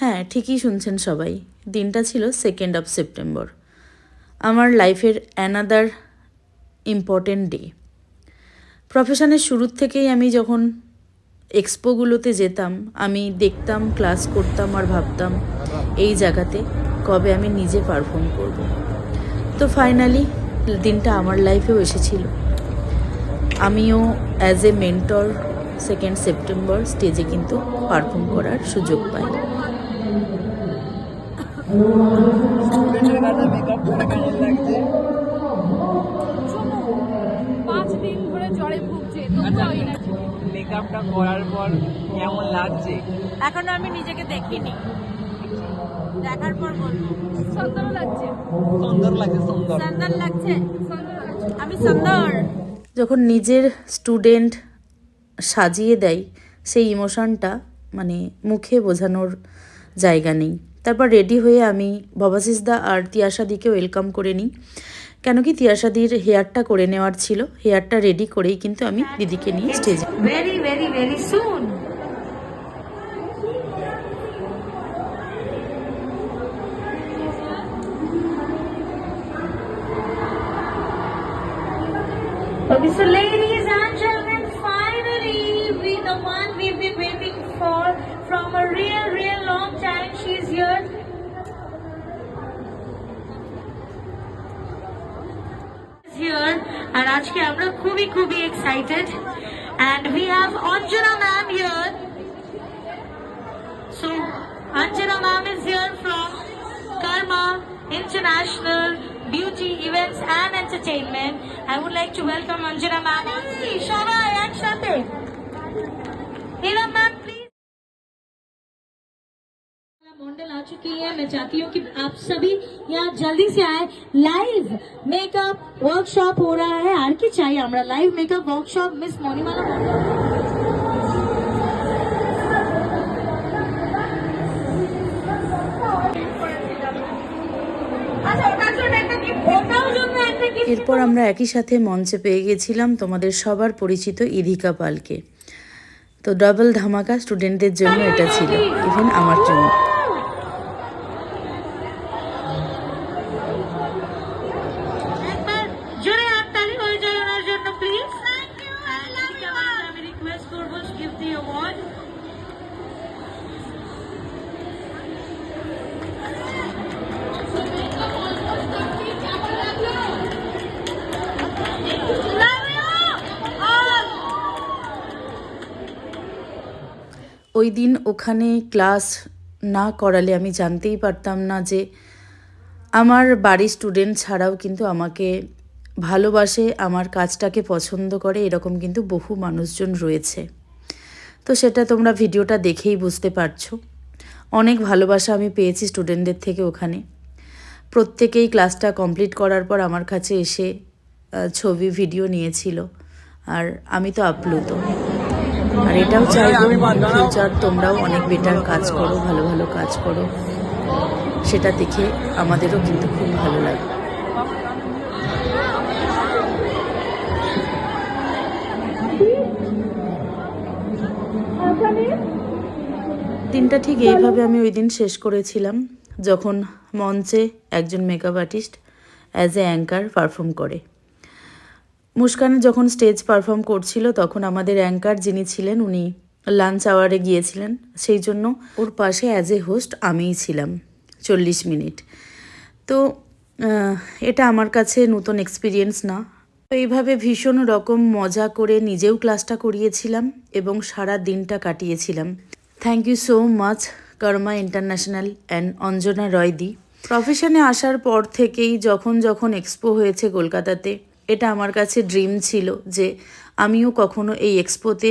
হ্যাঁ ঠিকই শুনছেন সবাই। দিনটা ছিল সেকেন্ড অফ সেপ্টেম্বর আমার লাইফের অ্যানাদার ইম্পর্টেন্ট ডে প্রফেশনের শুরুর থেকেই আমি যখন এক্সপোগুলোতে যেতাম, আমি দেখতাম ক্লাস করতাম আর ভাবতাম, এই জায়গাতে কবে আমি নিজে পারফর্ম করব। তো ফাইনালি দিনটা আমার লাইফেও এসেছিল। আমিও as a mentor second September স্টেজে কিন্তু পারফর্ম করার সুযোগ পাই। পাঁচ দিন ধরে জ্বরে ভুগছে তবুও ওই মেকআপটা করার পর কেমন লাগছে এখনও আমি নিজেকে দেখিনি। দেখার পর বলব। সুন্দর লাগছে। সুন্দর লাগছে সুন্দর। সুন্দর লাগছে? সুন্দর লাগছে আমি সুন্দর। যখন নিজের স্টুডেন্ট সাজিয়ে দেয় সেই ইমোশনটা মানে মুখে বোঝানোর জায়গা নেই। তারপর রেডি হয়ে আমি ভবাশিসদা আর তিয়াশাদিকে ওয়েলকাম করে নিই। কেন কি তিয়াশাদির হেয়ারটা করে নেওয়ার ছিল। হেয়ারটা রেডি করেই কিন্তু আমি দিদিকে নিয়ে স্টেজে Okay, so ladies here and আজকে আমরা খুবই খুবই excited and we have Anjana ma'am here so Anjana ma'am is here from Karma International Beauty Events and Entertainment I would like to welcome Anjana ma'am সবাই चुकी है मैं चाहती हूँ कि आप सभी यहाँ जल्दी से आए लाइव मेकअप वर्कशॉप हो रहा है आर की चाहिए हमारा live makeup workshop miss Manimala model আচ্ছা ওটার জন্য একটা gift, ওটার জন্য একটা gift এরপর আমরা একই সাথে মঞ্চে পেয়ে গেছিলাম তোমাদের সবার পরিচিত ইধিকা পালকে তো ডাবল ধামাকা স্টুডেন্টদের জন্য এটা ছিল ইভেন আমার জন্য ওই দিন ওখানে ক্লাস না করালে আমি জানতেই পারতাম না যে আমার বাড়ির স্টুডেন্ট ছাড়াও কিন্তু আমাকে ভালোবাসে, আমার কাজটাকে পছন্দ করে, এরকম কিন্তু বহু মানুষজন রয়েছে। তো সেটা তোমরা ভিডিওটা দেখেই বুঝতে পারছ। অনেক ভালোবাসা আমি পেয়েছি স্টুডেন্টদের থেকে ওখানে। প্রত্যেকেই ক্লাসটা কমপ্লিট করার পর আমার কাছে এসে ছবি, ভিডিও নিয়েছিল। আর আমি তো আপ্লুত আর এটাও চাইব ফিউচার তোমরাও অনেক বেটার কাজ করো, ভালো ভালো কাজ করো। সেটা দেখে আমাদেরও কিন্তু খুব ভালো লাগে। দিনটা ঠিক এইভাবে আমি ওই দিন শেষ করেছিলাম, যখন মঞ্চে একজন makeup artist as a anchor perform করে। মুস্কান যখন স্টেজ পারফর্ম করছিল, তখন আমাদের অ্যাঙ্কার যিনি ছিলেন, উনি লাঞ্চ আওয়ারে গিয়েছিলেন। সেই জন্য ওর পাশে অ্যাজ এ হোস্ট আমিই ছিলাম, চল্লিশ মিনিট। তো এটা আমার কাছে নতুন এক্সপিরিয়েন্স না। তো এইভাবে ভীষণ রকম মজা করে নিজেও ক্লাসটা করিয়েছিলাম এবং সারা দিনটা কাটিয়েছিলাম। Thank you so much Karma International and Anjana Roydi প্রফেশনে আসার পর থেকেই যখন যখন এক্সপো হয়েছে কলকাতাতে এটা আমার কাছে ড্রিম ছিল যে আমিও কখনো এই এক্সপোতে